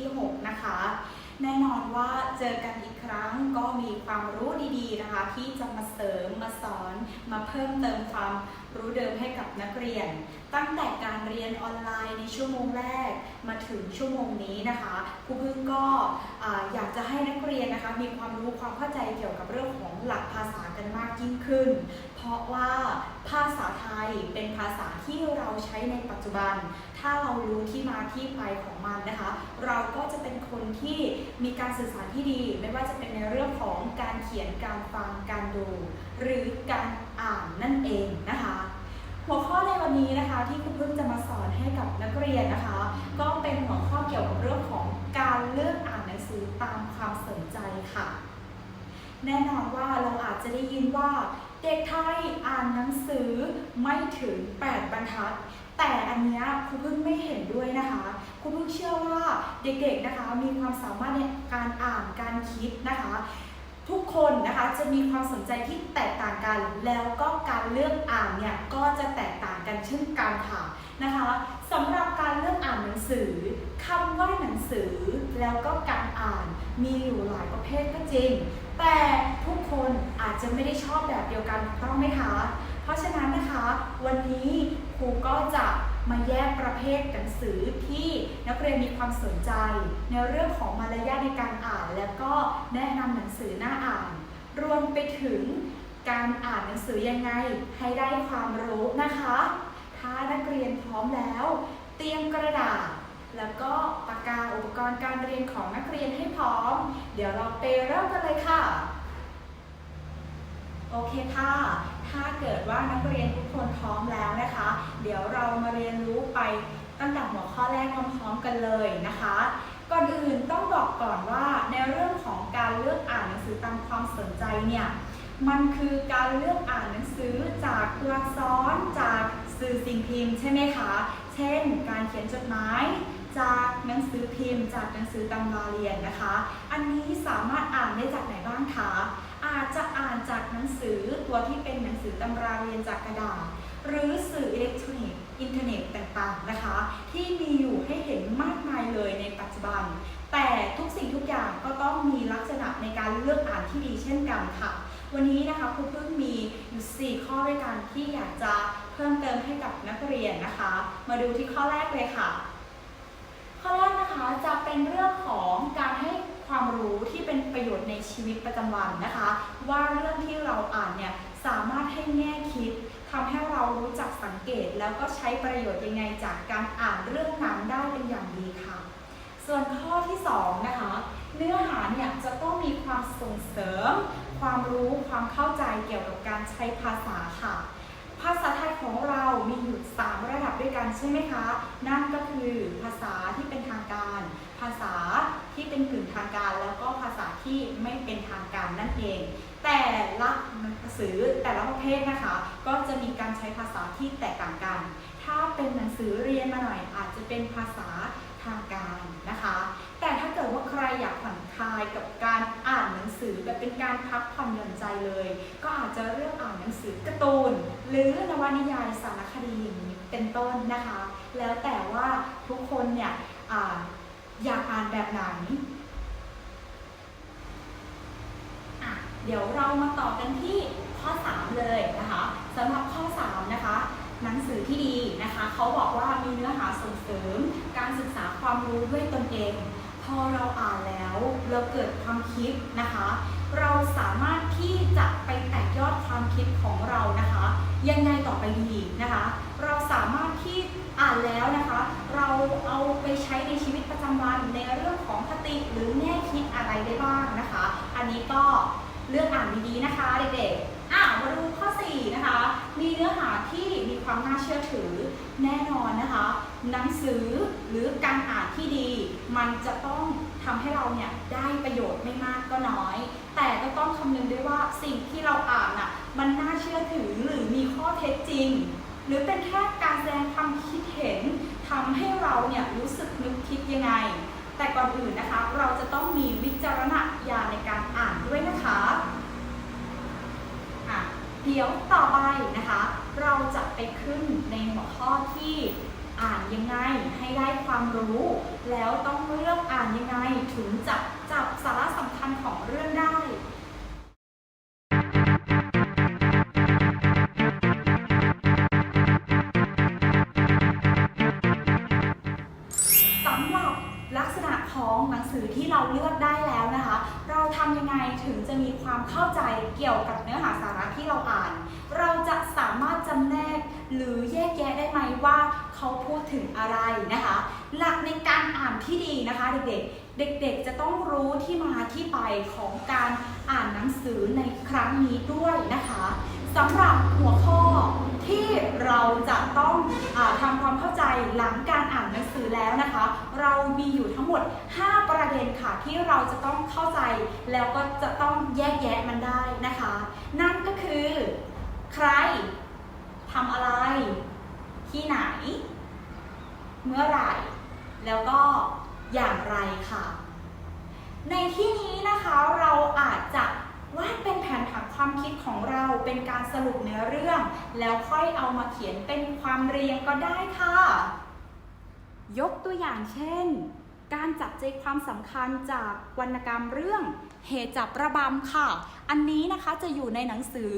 ที่ 6 นะคะ แน่นอนว่าเจอกันอีกครั้งก็มีความรู้ดีๆนะคะ ที่จะมาเสริมมาสอนมาเพิ่มเติมความรู้เดิมให้กับนักเรียน ตั้งแต่การเรียนออนไลน์ในชั่วโมงแรกมาถึงชั่วโมงนี้นะคะครูพึ่งก็ออยากจะให้นักเรียนนะคะ มีความรู้ความเข้าใจเกี่ยวกับเรื่องของหลักภาษากันมากยิ่งขึ้น เพราะว่าภาษาไทยเป็นภาษาที่เราใช้ในปัจจุบัน ถ้าเรารู้ที่มาที่ไปของมันนะคะ เราก็จะเป็นคนที่มีการสื่อสารที่ดี ไม่ว่าจะเป็นในเรื่องของการเขียน การฟัง การดู หรือการอ่านนั่นเองนะคะ หัวข้อในวันนี้นะคะที่ครูเพึ่งจะมาสอนให้กับนักเรียนนะคะ ก็เป็นหัวข้อเกี่ยวกับเรื่องของการเลือกอ่านหนังสือตามความสนใจค่ะ แน่นอนว่าเราอาจจะได้ยินว่า เด็กไทยอ่านหนังสือไม่ถึง 8 บรรทัด แต่อันนี้ครูพึ่งไม่เห็นด้วยนะคะครูพึ่งเชื่อว่าเด็กๆนะคะมีความสามารถในการอ่านการคิดนะคะ ทุกคนนะคะจะมีความสนใจที่แตกต่างกัน แล้วก็การเลือกอ่านเนี่ยก็จะแตกต่างกันเช่นกันค่ะนะคะสำหรับการเลือกอ่านหนังสือคำว่าหนังสือแล้วก็การอ่านมีอยู่หลายประเภทก็จริง แต่ทุกคนอาจจะไม่ได้ชอบแบบเดียวกันถูกต้องไหมคะ เพราะฉะนั้นนะคะ วันนี้ครูก็จะมาแยกประเภทหนังสือที่นักเรียนมีความสนใจ ในเรื่องของมารยาทในการอ่าน แล้วก็แนะนำหนังสือหน้าอ่าน รวมไปถึงการอ่านหนังสือยังไงให้ได้ความรู้นะคะ ถ้านักเรียนพร้อมแล้ว เตรียมกระดาษ แล้วก็ปากกาอุปกรณ์การเรียนของนักเรียนให้พร้อม เดี๋ยวเราไปเริ่มกันเลยค่ะ โอเคค่ะ ถ้าเกิดว่านักเรียนทุกคนพร้อมแล้วนะคะ เดี๋ยวเรามาเรียนรู้ไปตั้งแต่หัวข้อแรกพร้อมๆกันเลยนะคะ ก่อนอื่นต้องบอกก่อนว่าในเรื่องของการเลือกอ่านหนังสือตามความสนใจเนี่ยมันคือการเลือกอ่านหนังสือจากตัวอักษรจากสื่อสิ่งพิมพ์ใช่ไหมคะ เช่น การเขียนจดหมาย จากหนังสือพิมพ์ จากหนังสือตำราเรียนนะคะ อันนี้สามารถอ่านได้จากไหนบ้างคะอาจจะอ่านจากหนังสือตัวที่เป็นหนังสือตำราเรียนจากกระดาษ หรือสื่ออิเล็กทรอนิกส์อินเทอร์เน็ตต่างๆนะคะ ที่มีอยู่ให้เห็นมากมายเลยในปัจจุบัน แต่ทุกสิ่งทุกอย่างก็ต้องมีลักษณะในการเลือกอ่านที่ดีเช่นกันค่ะวันนี้นะคะครูเพิ่งมีอยู่ 4 ข้อด้วยกันที่อยากจะเพิ่มเติมให้กับนักเรียนนะคะ มาดูที่ข้อแรกเลยค่ะ ข้อแรกนะคะจะเป็นเรื่องของการให้ความรู้ที่เป็นประโยชน์ในชีวิตประจำวันนะคะ ว่าเรื่องที่เราอ่านเนี่ยสามารถให้แง่คิดทำให้เรารู้จักสังเกต แล้วก็ใช้ประโยชน์ยังไงจากการอ่านเรื่องนั้นได้เป็นอย่างดีค่ะ ส่วนข้อที่สองนะคะเนื้อหาเนี่ยจะต้องมีความส่งเสริม ความรู้ความเข้าใจเกี่ยวกับการใช้ภาษาค่ะ ภาษาไทยของเรามีอยู่ 3 ระดับด้วยกันใช่ไหมคะ นั่นก็คือภาษาที่เป็นทางการ ภาษาที่เป็นกึ่งทางการ แล้วก็ภาษาที่ไม่เป็นทางการนั่นเอง แต่ละหนังสือแต่ละประเภทนะคะ ก็จะมีการใช้ภาษา ที่แตกต่างกัน ถ้าเป็นหนังสือเรียนมาหน่อยอาจจะเป็นภาษาทางการนะคะ แต่ถ้าเกิดว่าใครอยากผ่อนคลายกับการอ่านหนังสือแบบเป็นการพักผ่อนหย่อนใจเลย ก็อาจจะเลือกอ่านหนังสือการ์ตูน หรือนวนิยายสารคดีอย่างนี้เป็นต้นนะคะ แล้วแต่ว่าทุกคนเนี่ยออยากอ่านแบบไหนเดี๋ยวเรามาต่อกันที่ข้อ 3 เลยนะคะ สำหรับข้อ 3 นะคะ หนังสือที่ดีนะคะ เขาบอกว่ามีเนื้อหาส่งเสริม การศึกษาความรู้ด้วยตนเอง พอเราอ่านแล้วเราเกิดความคิดนะคะ เราสามารถที่จะไปแตกยอดความคิดของเรานะคะ ยังไงต่อไปดีนะคะ เราสามารถที่อ่านแล้วนะคะ เราเอาไปใช้ในชีวิตประจำวันในเรื่องของคติหรือแง่คิดอะไรได้บ้างนะคะ อันนี้ก็เลือกอ่านดีๆนะคะเด็กๆ มาดูข้อ 4 นะคะ มีเนื้อหาที่มีความน่าเชื่อถือแน่นอนนะคะ หนังสือหรือการอ่านที่ดี มันจะต้องทำให้เราเนี่ยได้ประโยชน์ไม่มากก็น้อย แต่ก็ต้องคำนึงด้วยว่าสิ่งที่เราอ่านอะมันน่าเชื่อถือหรือมีข้อเท็จจริง หรือเป็นแค่การแสดงความคิดเห็นทำให้เราเนี่ยรู้สึกนึกคิดยังไง แต่ก่อนอื่นนะคะ เราจะต้องมีวิจารณญาณในการอ่านด้วยนะคะ เดี๋ยวต่อไปนะคะ เราจะไปขึ้นในหัวข้อที่อ่านยังไงให้ได้ความรู้ แล้วต้องเลือกอ่านยังไงถึงจะจับสาระสำคัญของเรื่องได้สำหรับลักษณะของหนังสือที่เราเลือกได้แล้วนะคะ เราทำยังไงถึงจะมีความเข้าใจเกี่ยวกับเนื้อหาสาระ ที่เราอ่าน เราจะสามารถจำแนกหรือแยกแยะได้ไหมว่าเขาพูดถึงอะไรนะคะ หลักในการอ่านที่ดีนะคะเด็กๆ เด็กๆ จะต้องรู้ที่มาที่ไปของการอ่านหนังสือในครั้งนี้ด้วยนะคะสำหรับหัวข้อที่เราจะต้องอทำความเข้าใจหลังการอ่านหนังสือแล้วนะคะ เรามีอยู่ทั้งหมด 5 ประเด็นค่ะที่เราจะต้องเข้าใจ แล้วก็จะต้องแยกแยะมันได้นะคะ นั่นก็คือ ใครทำอะไร ที่ไหน เมื่อไหร่ แล้วก็อย่างไรค่ะ ในที่นี้นะคะเราอาจจะวาดเป็นแผนผังความคิดของเราเป็นการสรุปเนื้อเรื่อง แล้วค่อยเอามาเขียนเป็นความเรียงก็ได้ค่ะ ยกตัวอย่างเช่น การจับใจความสำคัญจากวรรณกรรมเรื่องเหตุจับระบำค่ะ อันนี้นะคะจะอยู่ในหนังสือ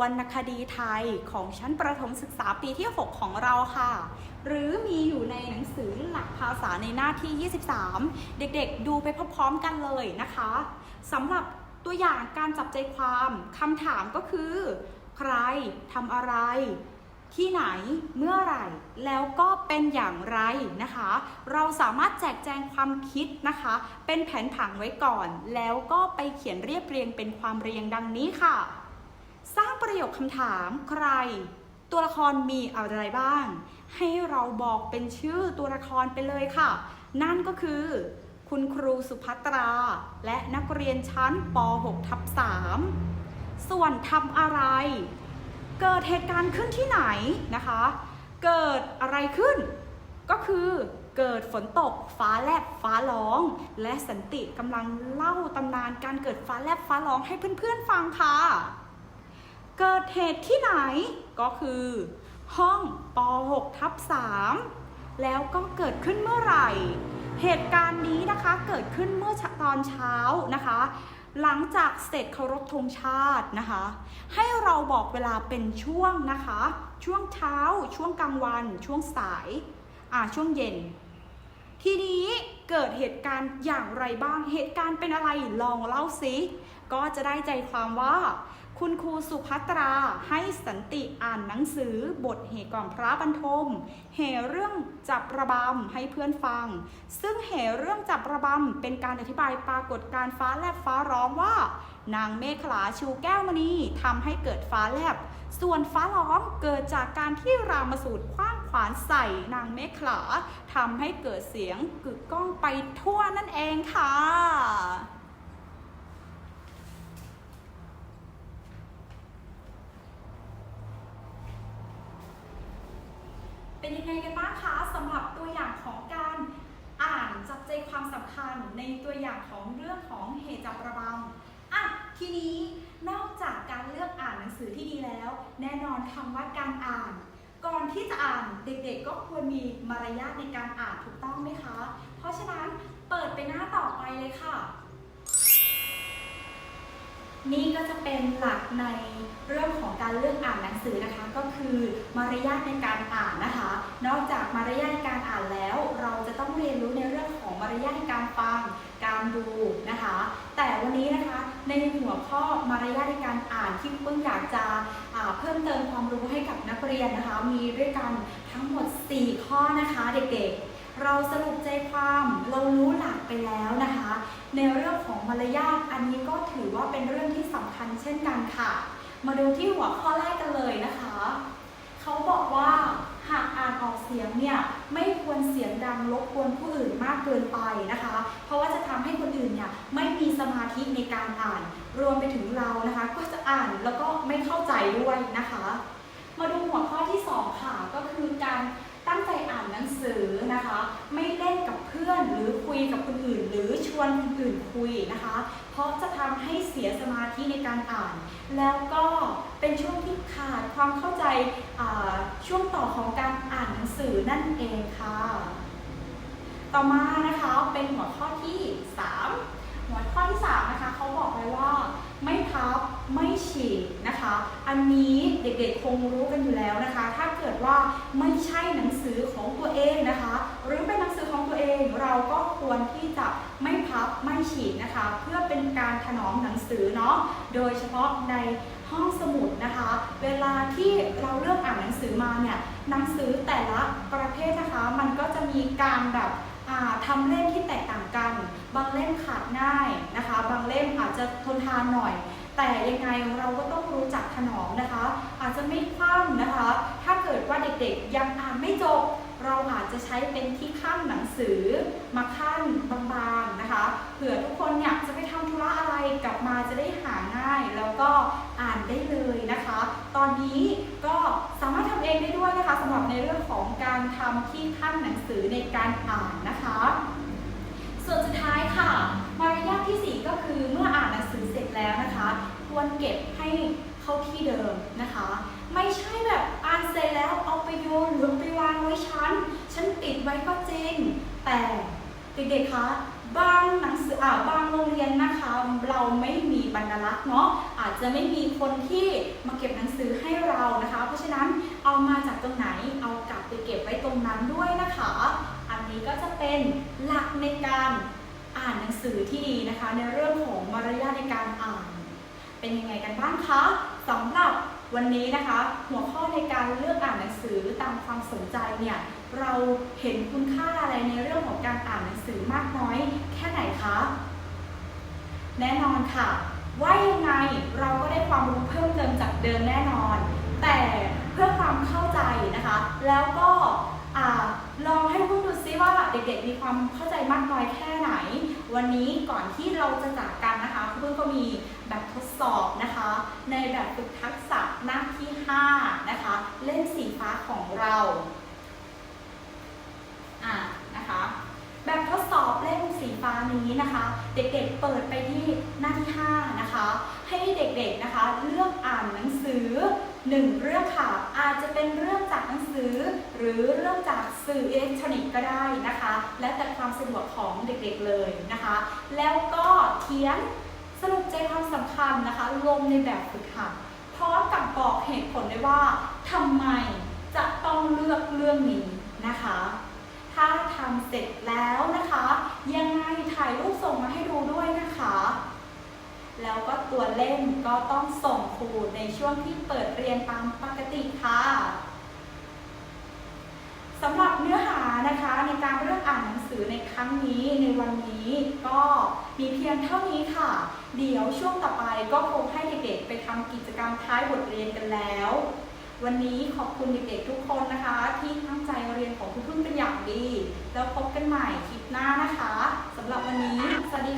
วรรณคดีไทยของชั้นประถมศึกษาปีที่ 6 ของเราค่ะ หรือมีอยู่ในหนังสือหลักภาษาในหน้าที่ 23 เด็กๆ ดูไปพร้อมๆกันเลยนะคะสำหรับตัวอย่างการจับใจความคำถามก็คือ ใครทำอะไร ที่ไหนเมื่อไหร่แล้วก็เป็นอย่างไรนะคะ เราสามารถแจกแจงความคิดนะคะ เป็นแผนผังไว้ก่อน แล้วก็ไปเขียนเรียบเรียงเป็นความเรียงดังนี้ค่ะ สร้างประโยคคำถามใคร ตัวละครมีอะไรบ้าง ให้เราบอกเป็นชื่อตัวละครไปเลยค่ะ นั่นก็คือ คุณครูสุภัตรา และนักเรียนชั้นป .6 ทับ3ส่วนทำอะไร เกิดเหตุการณ์ขึ้นที่ไหนนะคะ เกิดอะไรขึ้น ก็คือเกิดฝนตกฟ้าแลบฟ้าร้อง และสันติกำลังเล่าตำนานการเกิดฟ้าแลบฟ้าร้องให้เพื่อนๆฟังค่ะ เกิดเหตุที่ไหนก็คือ ห้องป .6 ทับ3แล้วก็เกิดขึ้นเมื่อไหร่ เหตุการณ์นี้นะคะเกิดขึ้นเมื่อตอนเช้านะคะ หลังจากเสร็จเคารพธงชาตินะคะ ให้เราบอกเวลาเป็นช่วงนะคะ ช่วงเช้า ช่วงกลางวัน ช่วงสายอ่าช่วงเย็น ทีนี้เกิดเหตุการณ์อย่างไรบ้างเหตุการณ์เป็นอะไรลองเล่าสิก็จะได้ใจความว่า คุณครูสุภัตราให้สันติอ่านหนังสือบทเหตุก่อนพระบรรทม เหเรื่องจับระบำให้เพื่อนฟัง ซึ่งเหเรื่องจับระบำเป็นการอธิบายปรากฏการณ์ฟ้าแลบฟ้าร้องว่า นางเมฆลาชูแก้วมณีทำให้เกิดฟ้าแลบ ส่วนฟ้าร้องเกิดจากการที่รามสูตรคว้างขวานใส่นางเมฆลาทำให้เกิดเสียงกึกก้องไปทั่วนั่นเองค่ะ เป็นยังไงกันบ้างคะสำหรับตัวอย่างของการอ่านจับใจความสำคัญในตัวอย่างของเรื่องของเหตุจับระบำอะ ทีนี้นอกจากการเลือกอ่านหนังสือที่ดีแล้ว แน่นอนคำว่าการอ่าน ก่อนที่จะอ่านเด็กๆ ก็ควรมีมารยาทในการอ่านถูกต้องไหมคะ เพราะฉะนั้นเปิดไปหน้าต่อไปเลยค่ะ นี่ก็จะเป็นหลักในเรื่องของการเลือกอ่านหนังสือนะคะ ก็คือมารยาทในการอ่านนะคะ นอกจากมารยาทในการอ่านแล้ว เราจะต้องเรียนรู้ในเรื่องของมารยาทในการฟัง การดูนะคะ แต่วันนี้นะคะในหัวข้อมารยาทในการอ่านที่เพิ่งอยากจะเพิ่มเติมความรู้ให้กับนักเรียนนะคะ มีด้วยกันทั้งหมด 4 ข้อนะคะเด็กๆ เราสรุปใจความเรารู้หลักไปแล้วนะคะ ในเรื่องของมารยาทอันนี้ก็ถือว่าเป็นเรื่องที่สำคัญเช่นกันค่ะ มาดูที่หัวข้อแรกกันเลยนะคะ เขาบอกว่าหากอ่านออกเสียงเนี่ยไม่ควรเสียงดังรบกวนผู้อื่นมากเกินไปนะคะ เพราะว่าจะทำให้คนอื่นเนี่ยไม่มีสมาธิในการอ่าน รวมไปถึงเรานะคะ ก็จะอ่านแล้วก็ไม่เข้าใจด้วยนะคะ มาดูหัวข้อที่สองค่ะก็คือการ ตั้งใจอ่านหนังสือนะคะ ไม่เล่นกับเพื่อนหรือคุยกับคนอื่น หรือชวนคนอื่นคุยนะคะ เพราะจะทำให้เสียสมาธิในการอ่าน แล้วก็เป็นช่วงที่ขาดความเข้าใจช่วงต่อของการอ่านหนังสือนั่นเองค่ะ ต่อมานะคะเป็นหัวข้อที่ 3 หัวข้อที่3นะคะเขาบอกไว้ว่า ไม่ฉีกนะคะ อันนี้เด็กๆคงรู้กันอยู่แล้วนะคะ ถ้าเกิดว่าไม่ใช่หนังสือของตัวเองนะคะ หรือเป็นหนังสือของตัวเองเราก็ควรที่จะไม่พับไม่ฉีกนะคะ เพื่อเป็นการถนอมหนังสือเนาะโดยเฉพาะในห้องสมุดนะคะ เวลาที่เราเลือกอ่านหนังสือมาเนี่ยหนังสือแต่ละประเภทนะคะ มันก็จะมีการแบบอ่าทำเล่มที่แตกต่างกัน บางเล่มขาดง่ายนะคะ บางเล่มอาจจะทนทานหน่อย แต่ยังไงเราก็ต้องรู้จักถนอมนะคะ อาจจะไม่คว่ำนะคะ ถ้าเกิดว่าเด็กๆยังอ่านไม่จบ เราอาจจะใช้เป็นที่ขั้นหนังสือ มาขั้นบางๆนะคะเผื่อทุกคนเนี่ยจะไปทำธุระอะไรกลับมาจะได้หาง่าย แล้วก็อ่านได้เลยนะคะ ตอนนี้ก็สามารถทำเองได้ด้วยนะคะสำหรับในเรื่องของการทำที่ขั้นหนังสือในการอ่านนะคะ ส่วนสุดท้ายค่ะ มารยาทที่ 4 ก็คือเมื่ออ่านหนังสือเสร็จแล้วนะคะ ควรเก็บให้เข้าที่เดิมนะคะ ไม่ใช่แบบอ่านเสร็จแล้วเอาไปโยนหรือไปวางไว้ชั้น ฉันติด ไว้ก็จริง แต่เด็กๆคะบางหนังสืออ่าบางโรงเรียนนะคะ เราไม่มีบรรลักษ์เนาะอาจจะไม่มีคนที่มาเก็บหนังสือให้เรานะคะ เพราะฉะนั้นเอามาจากตรงไหนเอากลับไปเก็บไว้ตรงนั้นด้วยนะคะ อันนี้ก็จะเป็นหลักในการอ่านหนังสือที่ดีนะคะ ในเรื่องของมารยาทในการอ่าน เป็นยังไงกันบ้างคะสำหรับวันนี้นะคะ หัวข้อในการเลือกอ่านหนังสือตามความสนใจเนี่ย เราเห็นคุณค่าอะไรในเรื่องของการอ่านหนังสือมากน้อยแค่ไหนคะ แน่นอนค่ะ ว่ายังไงเราก็ได้ความรู้เพิ่มเติมจากเดิมแน่นอน แต่เพื่อความเข้าใจนะคะ แล้วก็ลองให้เพื่อนดูซิว่าเด็กๆมีความเข้าใจมากน้อยแค่ไหน วันนี้ก่อนที่เราจะจากกันนะคะเพื่อนก็มีแบบทดสอบนะคะ ในแบบฝึกทักษะหน้าที่ 5 นะคะ เล่มสีฟ้าของเรา อ่านะคะ แบบทดสอบเล่มสีฟ้านี้นะคะ เด็กๆเปิดไปที่หน้าที่5นะคะ ให้เด็กๆนะคะเลือกอ่านหนังสือ1เรื่องค่ะ อาจจะเป็นเรื่องจากหนังสือ หรือเรื่องจากสื่ออิเล็กทรอนิกส์ก็ได้นะคะ และแต่ความสะดวกของเด็กๆเลยนะคะ แล้วก็เขียนสรุปใจความสำคัญนะคะลงในแบบฝึกหัดพร้อมกับบอกเหตุผลด้วยว่าทำไมจะต้องเลือกเรื่องนี้นะคะ ถ้าทำเสร็จแล้วนะคะ ยังไงถ่ายรูปส่งมาให้ดูด้วยนะคะ แล้วก็ตัวเล่มก็ต้องส่งครูในช่วงที่เปิดเรียนตามปกติค่ะสำหรับเนื้อหานะคะในการเลือกอ่านหนังสือในครั้งนี้ในวันนี้ก็มีเพียงเท่านี้ค่ะ เดี๋ยวช่วงต่อไปก็คงให้เด็กๆไปทำกิจกรรมท้ายบทเรียนกันแล้ว วันนี้ขอบคุณเด็กๆทุกคนนะคะ ที่ตั้งใจเรียนของคุณพึ่งเป็นอย่างดี แล้วพบกันใหม่คลิปหน้านะคะสำหรับวันนี้ สวัสดี